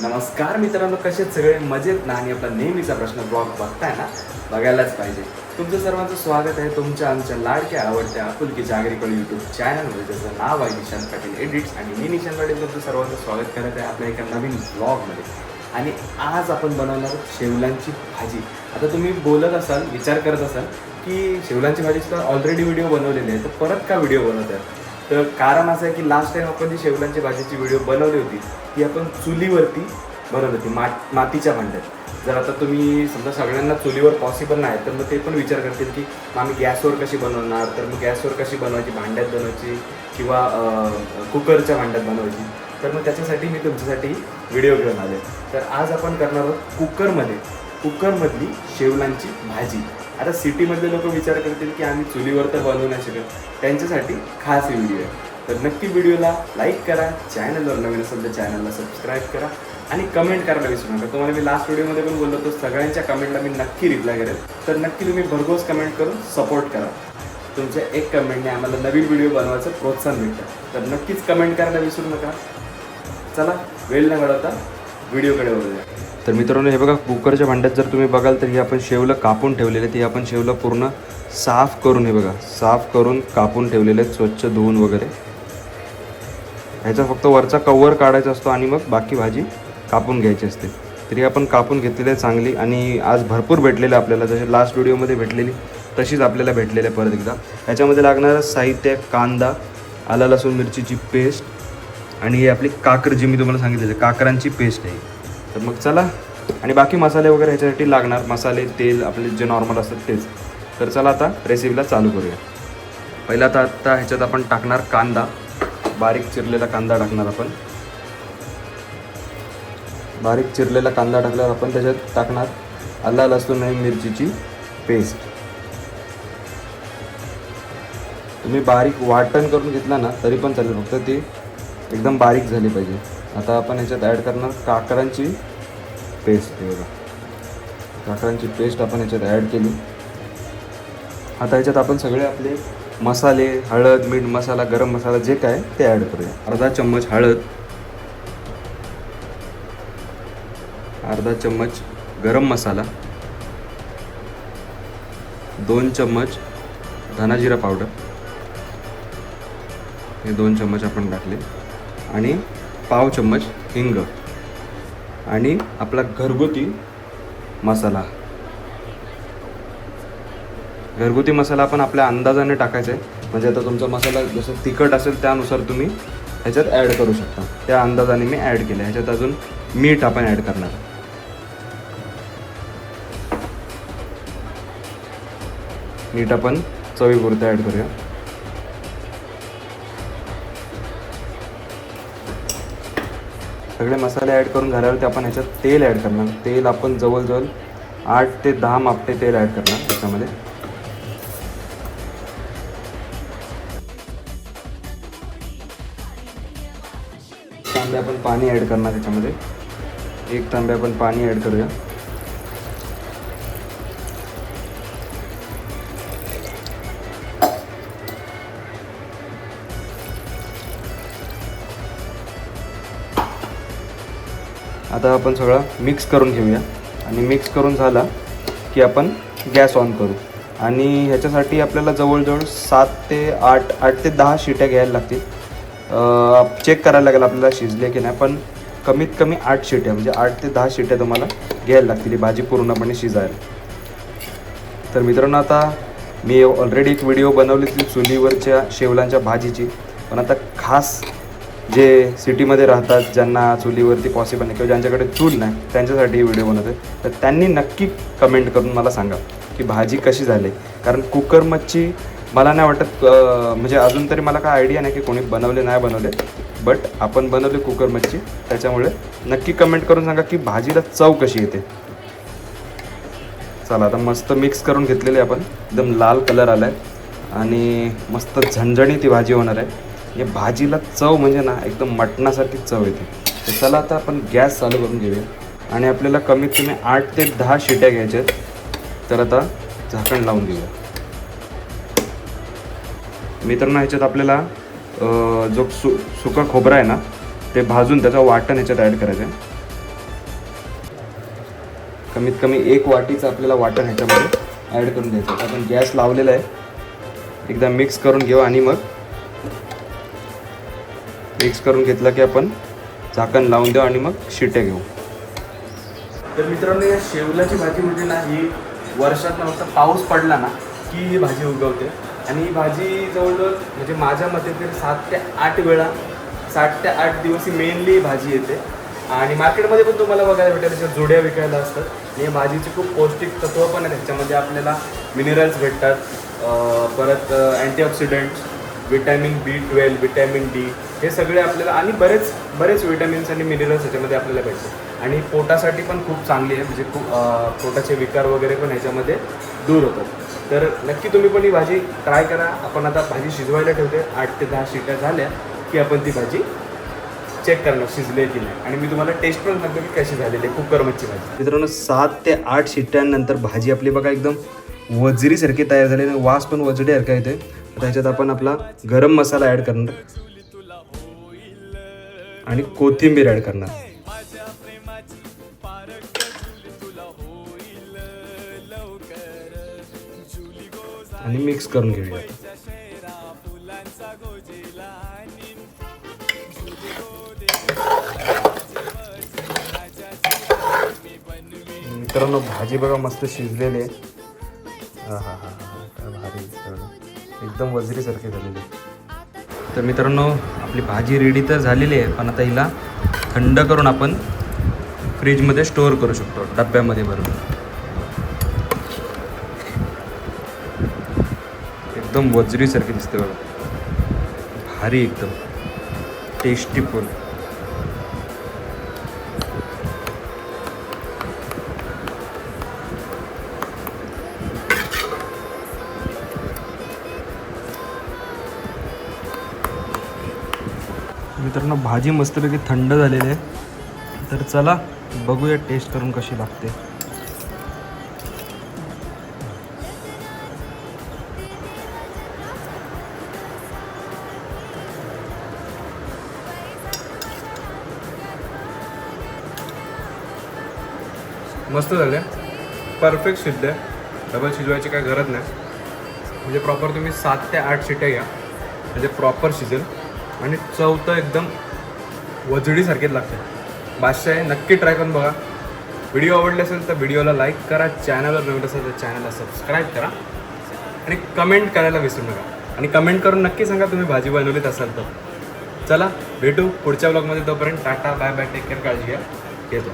नमस्कार मित्रांनो कसे सगळे? मजेत ना? आणि आपला नेहमीचा प्रश्न ब्लॉग बघताय ना? बघायलाच पाहिजे. तुमचं सर्वांचं स्वागत आहे तुमच्या आमच्या लाडक्या आवडत्या आपुलकी आगरीकडे यूट्यूब चॅनलमध्ये ज्याचं नाव आहे निशांत पाटील एडिट्स आणि मी निशांत पाटील तुमचं सर्वांचं स्वागत करत आहे आपल्या एका नवीन ब्लॉगमध्ये. आणि आज आपण बनवणार शेवलांची भाजी. आता तुम्ही बोलत असाल विचार करत असाल की शेवलांची भाजी तर ऑलरेडी व्हिडिओ बनवलेली आहे तर परत का व्हिडिओ बनवत आहे तर कारण असं आहे की लास्ट टाइम आपण जी शेवलांची भाजीची व्हिडिओ बनवली होती ती आपण चुलीवरती बनवली होती मा मातीच्या भांड्यात. जर आता तुम्ही समजा सगळ्यांना चुलीवर पॉसिबल नाही तर मग ते पण विचार करतील की मग आम्ही गॅसवर कशी बनवणार? तर मग गॅसवर कशी बनवायची? भांड्यात बनवायची किंवा कुकरच्या भांड्यात बनवायची? तर मग त्याच्यासाठी मी तुमच्यासाठी व्हिडिओ घेऊन आले तर आज आपण करणार आहोत कुकरमध्ये. कुकरमधली शेवलांची भाजी. आता सिटीमधले लोक विचार करतील की आम्ही चुलीवर तर बनवू नाही शकत. त्यांच्यासाठी खास व्हिडिओ आहे. तर नक्की व्हिडिओला लाईक करा चॅनलवर नवीन असेल तर चॅनलला सबस्क्राईब करा आणि कमेंट करायला विसरू नका. तुम्हाला मी लास्ट व्हिडिओमध्ये पण बोललो होतो सगळ्यांच्या कमेंटला मी नक्की रिप्लाय करेल. तर नक्की तुम्ही भरघोस कमेंट करून सपोर्ट करा. तुमच्या एक कमेंटने आम्हाला नवीन व्हिडिओ बनवायचं प्रोत्साहन मिळतं तर नक्कीच कमेंट करायला विसरू नका. चला वेळ न घडवता व्हिडिओकडे वळूया. तर मित्रांनो हे बघा कुकरच्या भांड्यात जर तुम्ही बघाल तर हे आपण शेवलं कापून ठेवलेले ते आपण शेवलं पूर्ण साफ करून हे बघा साफ करून कापून ठेवलेले आहेत स्वच्छ धुवून वगैरे. ह्याचा फक्त वरचा कवर काढायचा असतो आणि मग बाकी भाजी कापून घ्यायची असते. तरी आपण कापून घेतलेली आहे चांगली आणि आज भरपूर भेटलेले आपल्याला. जसे लास्ट व्हिडिओमध्ये भेटलेली तशीच आपल्याला भेटलेली आहे परत एकदा. ह्याच्यामध्ये लागणारं साहित्य कांदा आला लसूण मिरचीची पेस्ट आणि ही आपली काकर जी मी तुम्हाला सांगितलेली आहे, काकरांची पेस्ट आहे. तर मग चला. आणि बाकी मसाले वगैरे ह्याच्यासाठी लागणार. मसाले तेल आपले जे नॉर्मल असतात तेच. तर चला आता रेसिपीला चालू करूया. पहिला आता आता ह्याच्यात आपण टाकणार कांदा. बारीक चिरलेला कांदा टाकणार आपण. बारीक चिरलेला कांदा टाकल्यावर आपण त्याच्यात टाकणार आला लसूण आणि मिरचीची पेस्ट तुम्ही बारीक वाटण करून घेतला ना तरी पण चालेल. फक्त ती एकदम बारीक झाली पाहिजे. आता आपण ह्याच्यात ॲड करणार काकरांची पेस्ट बघा काकरांची पेस्ट आपण याच्यात ॲड केली. आता याच्यात आपण सगळे आपले मसाले हळद मीठ मसाला गरम मसाला जे काय ते ॲड करूया. अर्धा चम्मच हळद. अर्धा चम्मच गरम मसाला. दोन चम्मच धनाजिरा पावडर हे दोन चम्मच आपण टाकले आणि पाव चम्मच हिंग. आणि आपला घरगुती मसाला. घरगुती मसाला आपण आपल्या अंदाजाने टाकायचा आहे. म्हणजे आता तुमचा मसाला जसं तिखट असेल त्यानुसार तुम्ही ह्याच्यात ॲड करू शकता. त्या अंदाजाने मी ॲड केलं ह्याच्यात अजून मीठ आपण ॲड करणार मीठ आपण चवीपुरतं ॲड करूया. सगळे मसाले ॲड करून झाल्यावरती आपण ह्याच्यात तेल ॲड करणार. तेल आपण जवळजवळ आठ ते दहा मापटे तेल ॲड करणार त्याच्यामध्ये. तांबे आपण पाणी ॲड करणार त्याच्यामध्ये. एक तांबे आपण पाणी ॲड करूया. आता आपण सगळं मिक्स करून घेऊया. आणि मिक्स करून झाला की आपण गॅस ऑन करू. आणि ह्याच्यासाठी आपल्याला जवळजवळ सात ते आठ आठ ते दहा शिट्या घ्यायला लागतील. चेक करायला लागेल आपल्याला शिजले की नाही पण कमीत कमी आठ शिट्या म्हणजे आठ ते दहा शिट्या तुम्हाला घ्यायला लागतील ही भाजी पूर्णपणे शिजायला. तर मित्रांनो आता मी ऑलरेडी एक व्हिडिओ बनवली ती चुलीवरच्या शेवलांच्या भाजीची. पण आता खास जे सिटीमध्ये राहतात ज्यांना चुलीवरती पॉसिबल नाही किंवा ज्यांच्याकडे चूल नाही त्यांच्यासाठी ही व्हिडिओ बनवते तर त्यांनी नक्की कमेंट करून मला सांगा की भाजी कशी झाली. कारण कुकर मच्छी मला नाही वाटत म्हणजे अजून तरी मला काय आयडिया नाही की कोणी बनवले नाही बनवले. बट आपण बनवले कुकर मच्छी त्याच्यामुळे नक्की कमेंट करून सांगा की भाजीला चव कशी येते. चला आता मस्त मिक्स करून घेतलेली आहे आपण. एकदम लाल कलर आला आहे आणि मस्त झणझणी ती भाजी होणार आहे. या भाजीला चव म्हणजे ना एकदम मटणासारखी चव येते. तर चला आता आपण गॅस चालू करून घेऊया. आणि आपल्याला कमीत कमी आठ ते दहा शिट्या घ्यायच्या आहेत. तर आता झाकण लावून देऊया. मित्रांनो ह्याच्यात आपल्याला जो सु सुका खोबरा आहे ना ते भाजून त्याचं वाटण ह्याच्यात ॲड करायचं आहे. कमीत कमी एक वाटीचं आपल्याला वाटण ह्याच्यामध्ये ॲड करून द्यायचं आपण गॅस लावलेला आहे. एकदा मिक्स करून घेऊ आणि मग मिक्स करून घेतलं की आपण झाकण लावून देऊ आणि मग शिट्या घेऊ. तर मित्रांनो या शेवलाची भाजी म्हणजे ना ही वर्षात ना फक्त पाऊस पडला ना की ही भाजी उगवते. आणि ही भाजी जवळजवळ म्हणजे माझ्या मते तरी सात ते आठ वेळा सात ते आठ दिवस ही मेनली भाजी येते. आणि मार्केटमध्ये पण तुम्हाला बघायला भेटेल त्याच्या जोड्या विकायला असतात. आणि या भाजीचे खूप पौष्टिक तत्व पण आहे. त्याच्यामध्ये आपल्याला मिनरल्स भेटतात. परत antioxidants vitamin B twelve vitamin D हे सगळे आपल्याला आणि बरेच बरेच विटॅमिन्स आणि मिनरल्स ह्याच्यामध्ये आपल्याला भेटतात. आणि पोटासाठी पण खूप चांगली आहे. म्हणजे खूप पोटाचे विकार वगैरे पण ह्याच्यामध्ये दूर होतात. तर नक्की तुम्ही पण ही भाजी ट्राय करा. आपण आता भाजी शिजवायला ठेवते. आठ ते दहा शिट्या झाल्या की आपण ती भाजी चेक करणार शिजले की नाही. आणि मी तुम्हाला टेस्ट पण सांगतो की कशी झालेली आहे. कुकरमच्छी भाजी. मित्रांनो सात ते आठ शिट्ट्यांनंतर भाजी आपली बघा एकदम वजरीसारखी तयार झाली आणि वास पण वजडीसारखा येते त्याच्यात आपण आपला गरम मसाला ॲड करणार. आणि कोथिंबीर ॲड करणार. आणि मिक्स करून घेऊया. मित्रांनो भाजी बघा मस्त शिजलेली आहे. एकदम वजरीसारखे झालेली तर मित्रांनो आपली भाजी रेडी तर झालेली आहे पण आता हिला थंड करून आपण फ्रीजमध्ये स्टोअर करू शकतो डब्यामध्ये भरून. एकदम वजरीसारखी दिसते बघा. भारी एकदम. टेस्टी फुल मित्रांनो भाजी मस्तपैकी थंड झालेली आहे. तर चला बघूया टेस्ट करून कशी लागते. मस्त झाले. परफेक्ट शिजले डबल शिजवायची काय गरज नाही. म्हणजे प्रॉपर तुम्ही सात ते आठ शिट्या घ्या. म्हणजे प्रॉपर शिजेल. आणि चव तर एकदम वजडीसारखीच लागते. बादशाह आहे नक्की ट्राय करून बघा. व्हिडिओ आवडले असेल तर व्हिडिओला लाईक करा चॅनलवर नवीन असेल तर चॅनलला सबस्क्राईब करा. आणि कमेंट करायला विसरू नका. आणि कमेंट करून नक्की सांगा तुम्ही भाजी बनवलीत असाल तर. चला भेटू पुढच्या ब्लॉगमध्ये तोपर्यंत tata bye bye take care काळजी घ्या. येतो